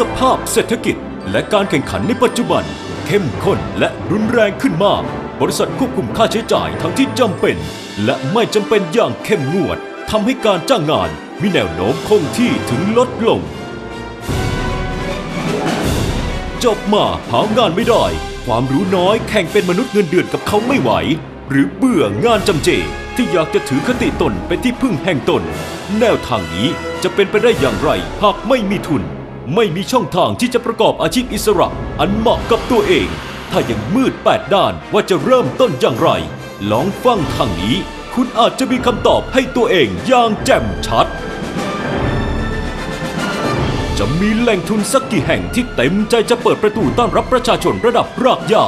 สภาพเศรษฐกิจ และการแข่งขันในปัจจุบัน เข้มข้นและรุนแรงขึ้นมาก บริษัทควบคุมค่าใช้จ่ายทั้งที่จำเป็น และไม่จำเป็นอย่างเข้มงวดทำให้การจ้างงานมีแนวโน้มคงที่ถึงลดลง จบมาหางานไม่ได้ ความรู้น้อยแข่งเป็นมนุษย์เงินเดือนกับเขาไม่ไหว หรือเบื่องานจำเจ ที่อยากจะถือคติตนเป็นที่พึ่งแห่งตน แนวทางนี้จะเป็นไปได้อย่างไรหากไม่มีทุน ไม่มีช่องทางที่จะประกอบอาชีพอิสระ อันเหมาะกับตัวเอง ถ้ายังมืดแปดด้านว่าจะเริ่มต้นอย่างไร ลองฟังทางนี้ คุณอาจจะมีคำตอบให้ตัวเองอย่างแจ่มชัด จะมีแหล่งทุนสักกี่แห่งที่เต็มใจจะเปิดประตูต้อนรับประชาชนระดับรากหญ้า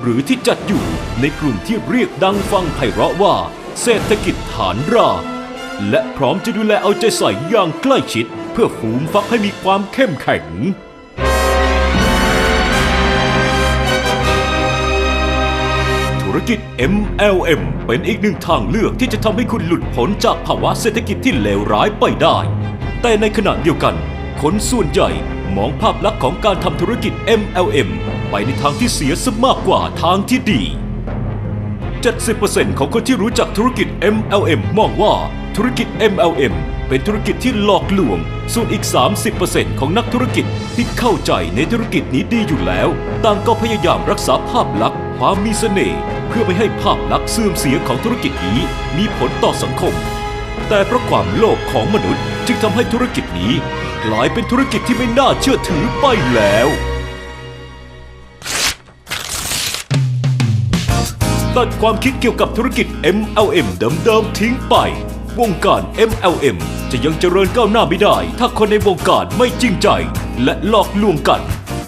หรือที่จัดอยู่ในกลุ่มที่เรียกดังฟังไพเราะว่า เศรษฐกิจฐานรากและพร้อมจะดูแลเอาใจใส่อย่างใกล้ชิด เพื่อฝูมฟักให้มีความเข้มแข็ง ธุรกิจ MLM เป็นอีกหนึ่งทางเลือกที่จะทำให้คุณหลุดพ้นจากภาวะเศรษฐกิจที่เลวร้ายไปได้ แต่ในขณะเดียวกัน คนส่วนใหญ่มองภาพลักษณ์ของการทำธุรกิจ MLM ไปในทางที่เสียซะมากกว่าทางที่ดี 70%ของคนที่รู้จักธุรกิจ MLM มองว่าธุรกิจ MLM เป็นธุรกิจที่หลอกลวง ส่วนอีก 30%ของนักธุรกิจที่เข้าใจในธุรกิจนี้ดีอยู่แล้ว ต่างก็พยายามรักษาภาพลักษณ์ความมีเสน่ห์เพื่อไม่ให้ภาพลักษณ์เสื่อมเสียของธุรกิจนี้มีผลต่อสังคม แต่เพราะความโลภของมนุษย์จึงทำให้ธุรกิจนี้กลายเป็นธุรกิจที่ไม่น่าเชื่อถือไปแล้วตัดความคิดเกี่ยวกับธุรกิจ MLM เดิมๆทิ้งไป วงการ MLM จะยังเจริญก้าวหน้าไม่ได้ ถ้าคนในวงการไม่จริงใจ และหลอกลวงกัน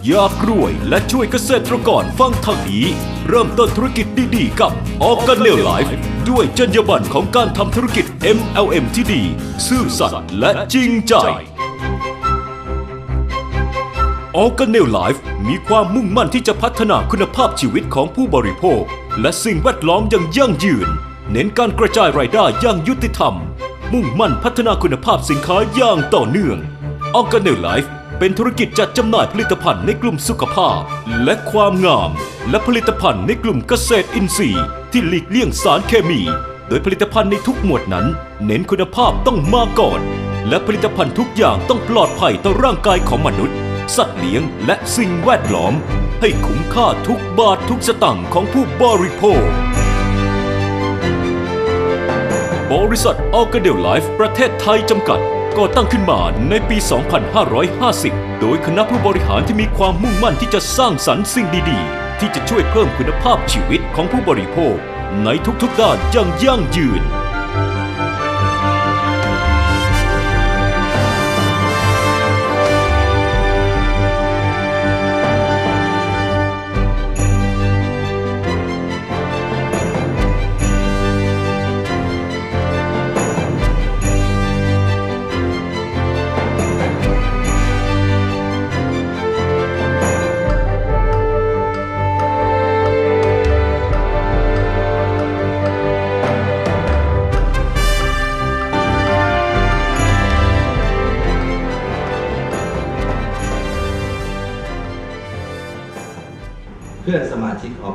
อยากรวยและช่วยเกษตรกรฟังทางนี้ เริ่มต้นธุรกิจดีๆ กับ o r g a n e l Life ด้วยจรรยาบรรณของการทำธุรกิจ MLM ที่ดี ซื่อสัตย์และจริงใจออ g a n e l Life มีความมุ่งมั่นที่จะพัฒนาคุณภาพชีวิตของผู้บริโภค และสิ่งแวดล้อมอย่างยั่งยืน เน้นการกระจายรายได้อย่างยุติธรรม มุ่งมั่นพัฒนาคุณภาพสินค้าอย่างต่อเนื่องออ g a n e l Life เป็นธุรกิจจัดจำหน่ายผลิตภัณฑ์ในกลุ่มสุขภาพ และความงาม และผลิตภัณฑ์ในกลุ่มเกษตรอินทรีย์ ที่หลีกเลี่ยงสารเคมี โดยผลิตภัณฑ์ในทุกหมวดนั้น เน้นคุณภาพต้องมาก่อน และผลิตภัณฑ์ทุกอย่างต้องปลอดภัยต่อร่างกายของมนุษย์ สัตว์เลี้ยง และสิ่งแวดล้อม ให้คุ้มค่าทุกบาททุกสตังค์ของผู้บริโภค ริษัทออ g a n e l Life ประเทศไทยจำกัดก่อตั้งขึ้นมาในปี 2550 โดยคณะผู้บริหารที่มีความมุ่งมั่นที่จะสร้างสรรค์สิ่งดีๆ ที่จะช่วยเพิ่มคุณภาพชีวิตของผู้บริโภค ในทุกๆด้านอย่างยั่งยืน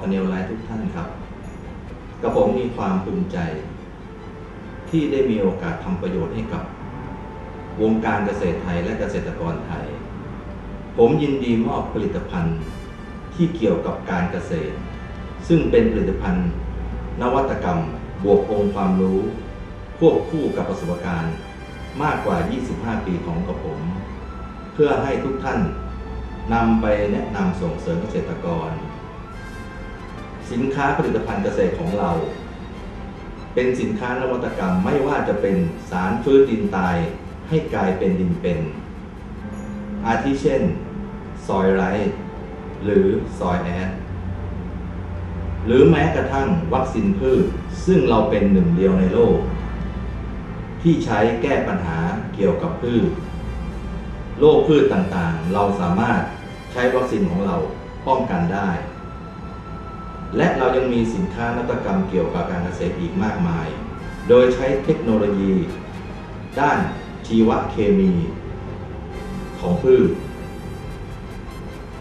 เนลไลท์ทุกท่านครับ กระผมมีความภูมิใจ ที่ได้มีโอกาสทำประโยชน์ให้กับ วงการเกษตรไทยและเกษตรกรไทย ผมยินดีมอบผลิตภัณฑ์ที่เกี่ยวกับการเกษตร ซึ่งเป็นผลิตภัณฑ์ นวัตกรรม บวกองค์ความรู้ ควบคู่กับประสบการณ์มากกว่า 25 ปีของกระผม เพื่อให้ทุกท่านนำไปแนะนำส่งเสริมเกษตรกร สินค้าผลิตภัณฑ์เกษตรของเรา เป็นสินค้านวัตกรรมไม่ว่าจะเป็นสารฟื้นดินตายให้กลายเป็นดินเป็น อาทิเช่น ซอยไรหรือซอยแอดหรือแม้กระทั่งวัคซีนพืช ซึ่งเราเป็นหนึ่งเดียวในโลก ที่ใช้แก้ปัญหาเกี่ยวกับพืชโรคพืชต่างๆ เราสามารถใช้วัคซีนของเราป้องกันได้ และเรายังมีสินค้านวัตกรรมเกี่ยวกับการเกษตรอีกมากมาย โดยใช้เทคโนโลยี ด้านชีวเคมี ของพืช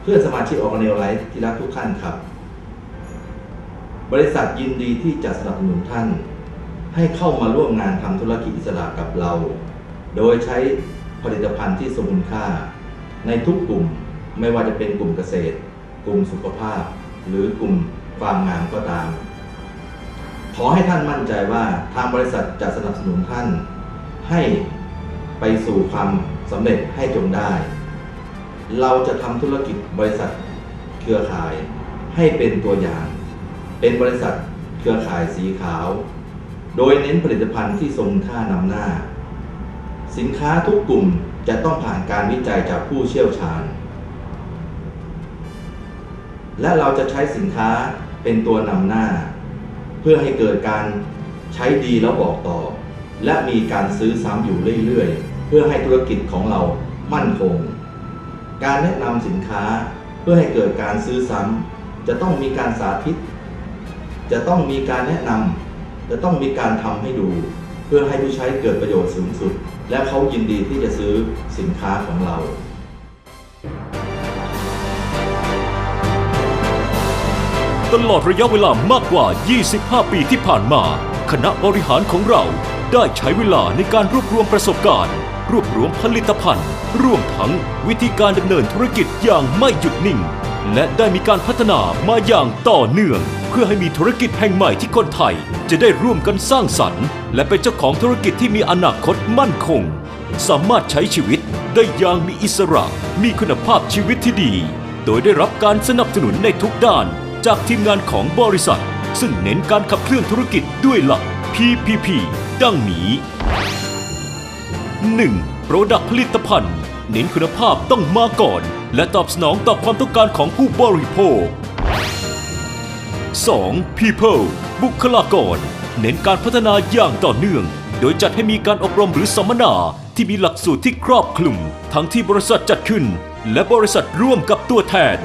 เพื่อสมาชิกออร์แกเนลไลท์ที่รักทุกท่านครับ บริษัทยินดีที่จะสนับสนุนท่าน ให้เข้ามาร่วมงานทำธุรกิจอิสระกับเรา โดยใช้ผลิตภัณฑ์ที่สมคุณค่า ในทุกกลุ่มไม่ว่าจะเป็นกลุ่มเกษตร กลุ่มสุขภาพ หรือกลุ่ม ความงามก็ตาม ขอให้ท่านมั่นใจว่าทางบริษัทจะสนับสนุนท่าน ให้ไปสู่ความสำเร็จให้จงได้ เราจะทำธุรกิจบริษัทเครือข่ายให้เป็นตัวอย่าง เป็นบริษัทเครือข่ายสีขาว โดยเน้นผลิตภัณฑ์ที่ทรงค่านำหน้า สินค้าทุกกลุ่มจะต้องผ่านการวิจัยจากผู้เชี่ยวชาญ และเราจะใช้สินค้า เป็นตัวนำหน้า เพื่อให้เกิดการใช้ดีแล้วบอกต่อ และมีการซื้อซ้ำอยู่เรื่อยๆ เพื่อให้ธุรกิจของเรามั่นคง การแนะนำสินค้าเพื่อให้เกิดการซื้อซ้ำจะต้องมีการสาธิต จะต้องมีการแนะนำจะต้องมีการทำให้ดู เพื่อให้ผู้ใช้เกิดประโยชน์สูงสุด และเขายินดีที่จะซื้อสินค้าของเรา ตลอดระยะเวลามากกว่า 25 ปีที่ผ่านมา คณะบริหารของเราได้ใช้เวลาในการรวบรวมประสบการณ์ รวบรวมผลิตภัณฑ์ รวมทั้งวิธีการดำเนินธุรกิจอย่างไม่หยุดนิ่ง และได้มีการพัฒนามาอย่างต่อเนื่อง เพื่อให้มีธุรกิจแห่งใหม่ที่คนไทย จะได้ร่วมกันสร้างสรรค์ และเป็นเจ้าของธุรกิจที่มีอนาคตมั่นคง สามารถใช้ชีวิตได้อย่างมีอิสระ มีคุณภาพชีวิตที่ดี โดยได้รับการสนับสนุนในทุกด้าน จากทีมงานของบริษัท ซึ่งเน้นการขับเคลื่อนธุรกิจด้วยหลัก PPP ดังนี้ 1. โปรดักผลิตภัณฑ์ เน้นคุณภาพต้องมาก่อน และตอบสนองต่อความต้องการของผู้บริโภค 2. People บุคลากร เน้นการพัฒนาอย่างต่อเนื่อง โดยจัดให้มีการอบรมหรือสัมมนาที่มีหลักสูตรที่ครอบคลุม ทั้งที่บริษัทจัดขึ้น และบริษัทร่วมกับตัวแทน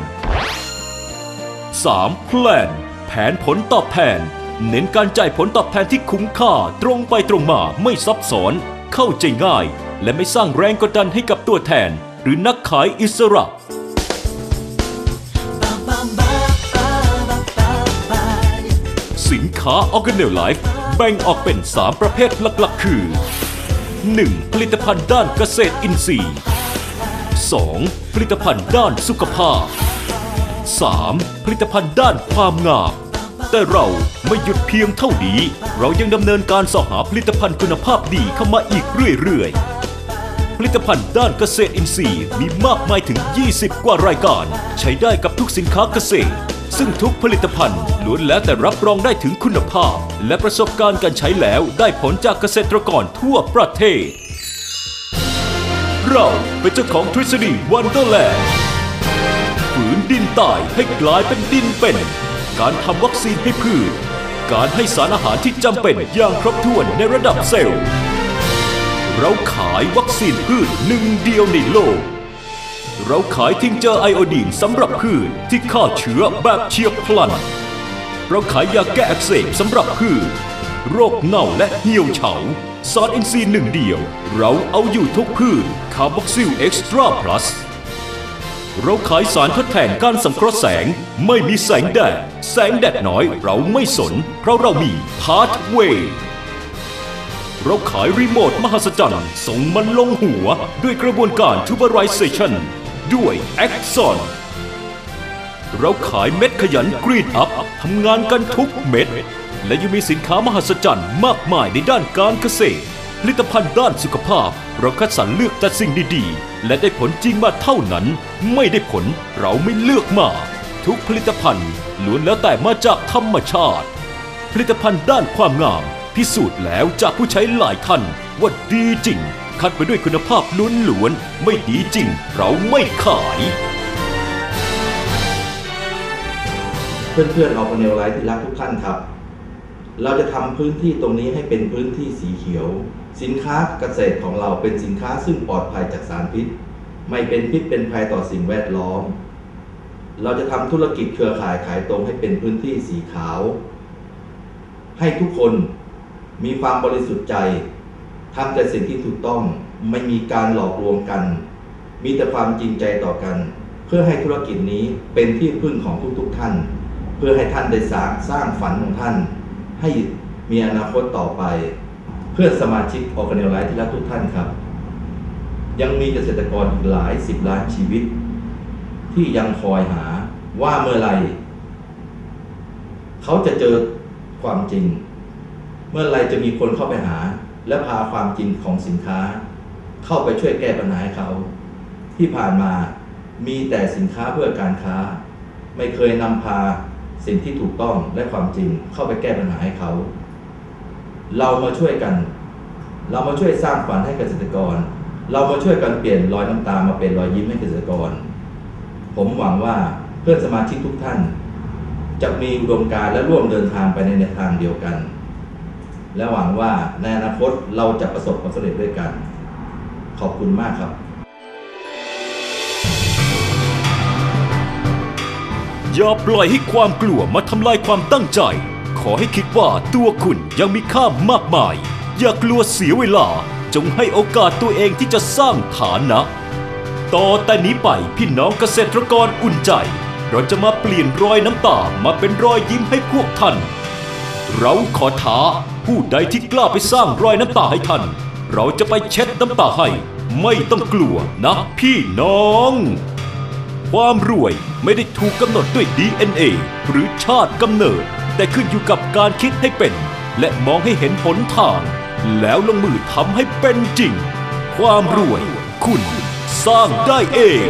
3. Plan แผนผลตอบแทน เน้นการจ่ายผลตอบแทนที่คุ้มค่าตรงไปตรงมาไม่ซับซ้อน เข้าใจง่าย และไม่สร้างแรงกดดันให้กับตัวแทน หรือนักขายอิสระ สินค้า o r g a n e l Life แบ่งออกเป็น 3 ประเภทหลักๆ คือ 1. ผลิตภัณฑ์ด้านเกษตรอินทรีย์ 2. ผลิตภัณฑ์ด้านสุขภาพ 3. ผลิตภัณฑ์ด้านความงาม แต่เราไม่หยุดเพียงเท่านี้ เรายังดำเนินการสอหาผลิตภัณฑ์คุณภาพดีเข้ามาอีกเรื่อยๆ ผลิตภัณฑ์ด้านเกษตรอินทรีย์มีมากมายถึง 20 กว่ารายการ ใช้ได้กับทุกสินค้าเกษตร ซึ่งทุกผลิตภัณฑ์ล้วนแล้วแต่รับรองได้ถึงคุณภาพ และประสบการณ์การใช้แล้วได้ผลจากเกษตรกรทั่วประเทศ เราเป็นเจ้าของทฤษฎีวันเดอร์แลนด์ นดินตายให้กลายเป็นดินเป็น การทำวัคซีนให้พืช การให้สารอาหารที่จำเป็นอย่างครบถ้วนในระดับเซลล์ เราขายวัคซีนพืชหนึ่งเดียวในโลก เราขายทิงเจอไอโอดีนสำหรับพืชที่ฆ่าเชื้อแบบเฉียบพลัน เราขายยาแก้อักเสบสำหรับพืช โรคเน่าและเหี่ยวเฉาซอสอินทรีย์หนึ่งเดียว เราเอาอยู่ทุกพืชคาร์บอกซิลเอ็กซ์ตร้าพลัส เราขายสารทดแทนการสังเคราะห์แสงไม่มีแสงแดด แสงแดดน้อยเราไม่สน เพราะเรามีพา t เวย์เราขายรีโมทมหัศจรรย์ส่งมันลงหัวด้วยกระบวนการ Tuberization ด้วย Axon เราขายเม็ดขยันกรีดอัพทำงานกันทุกเม็ด และยังมีสินค้ามหัศจรรย์มากมายในด้านการเกษตร ผลิตภัณฑ์ด้านสุขภาพ เราคัดสรรเลือกแต่สิ่งดีๆ และได้ผลจริงมาเท่านั้น ไม่ได้ผลเราไม่เลือกมา ทุกผลิตภัณฑ์ล้วนแล้วแต่มาจากธรรมชาติ ผลิตภัณฑ์ด้านความงาม พิสูจน์แล้วจากผู้ใช้หลายท่านว่าดีจริง คัดไปด้วยคุณภาพล้วนๆไม่ดีจริง เราไม่ขาย เพื่อนๆออร์แกเนลไลท์ที่รักทุกท่านครับ เราจะทำพื้นที่ตรงนี้ให้เป็นพื้นที่สีเขียว สินค้าเกษตรของเราเป็นสินค้าซึ่งปลอดภัยจากสารพิษ ไม่เป็นพิษเป็นภัยต่อสิ่งแวดล้อม เราจะทำธุรกิจเครือข่ายขายตรงให้เป็นพื้นที่สีขาว ให้ทุกคนมีความบริสุทธิ์ใจทำแต่สิ่งที่ถูกต้องไม่มีการหลอกลวงกัน มีแต่ความจริงใจต่อกัน เพื่อให้ธุรกิจนี้เป็นที่พึ่งของทุกๆท่าน เพื่อให้ท่านได้สร้างสร้างฝันของท่าน ให้มีอนาคตต่อไป เพื่อนสมาชิกออกกันเนลไลท์ที่รักทุกท่านครับ ยังมีเกษตรกรอีกหลายสิบล้านชีวิต ที่ยังคอยหาว่าเมื่อไหรเขาจะเจอความจริง เมื่อไหรจะมีคนเข้าไปหา และพาความจริงของสินค้า เข้าไปช่วยแก้ปัญหาให้เขา ที่ผ่านมามีแต่สินค้าเพื่อการค้า ไม่เคยนำพาสิ่งที่ถูกต้องและความจริงเข้าไปแก้ปัญหาให้เขา เรามาช่วยกัน เรามาช่วยสร้างฝันให้เกษตรกร เรามาช่วยกันเปลี่ยนรอยน้ำตามาเป็นรอยยิ้มให้เกษตรกร ผมหวังว่าเพื่อนสมาชิกทุกท่าน จะมีอุดมการณ์และร่วมเดินทางไปในแนวทางเดียวกัน และหวังว่าในอนาคตเราจะประสบความสำเร็จด้วยกัน ขอบคุณมากครับ อย่าปล่อยให้ความกลัวมาทำลายความตั้งใจ ขอให้คิดว่าตัวคุณยังมีค่ามากมาย อย่ากลัวเสียเวลา จงให้โอกาสตัวเองที่จะสร้างฐานะ ต่อแต่นี้ไปพี่น้องเกษตรกรอุ่นใจ เราจะมาเปลี่ยนรอยน้ำตามาเป็นรอยยิ้มให้พวกท่าน เราขอท้าผู้ใดที่กล้าไปสร้างรอยน้ำตาให้ท่าน เราจะไปเช็ดน้ำตาให้ ไม่ต้องกลัวนะพี่น้องความรวยไม่ได้ถูกกำหนดด้วย DNA หรือชาติกำเนิด แต่ขึ้นอยู่กับการคิดให้เป็น และมองให้เห็นผลทาง แล้วลงมือทำให้เป็นจริง ความรวยคุณสร้างได้เอง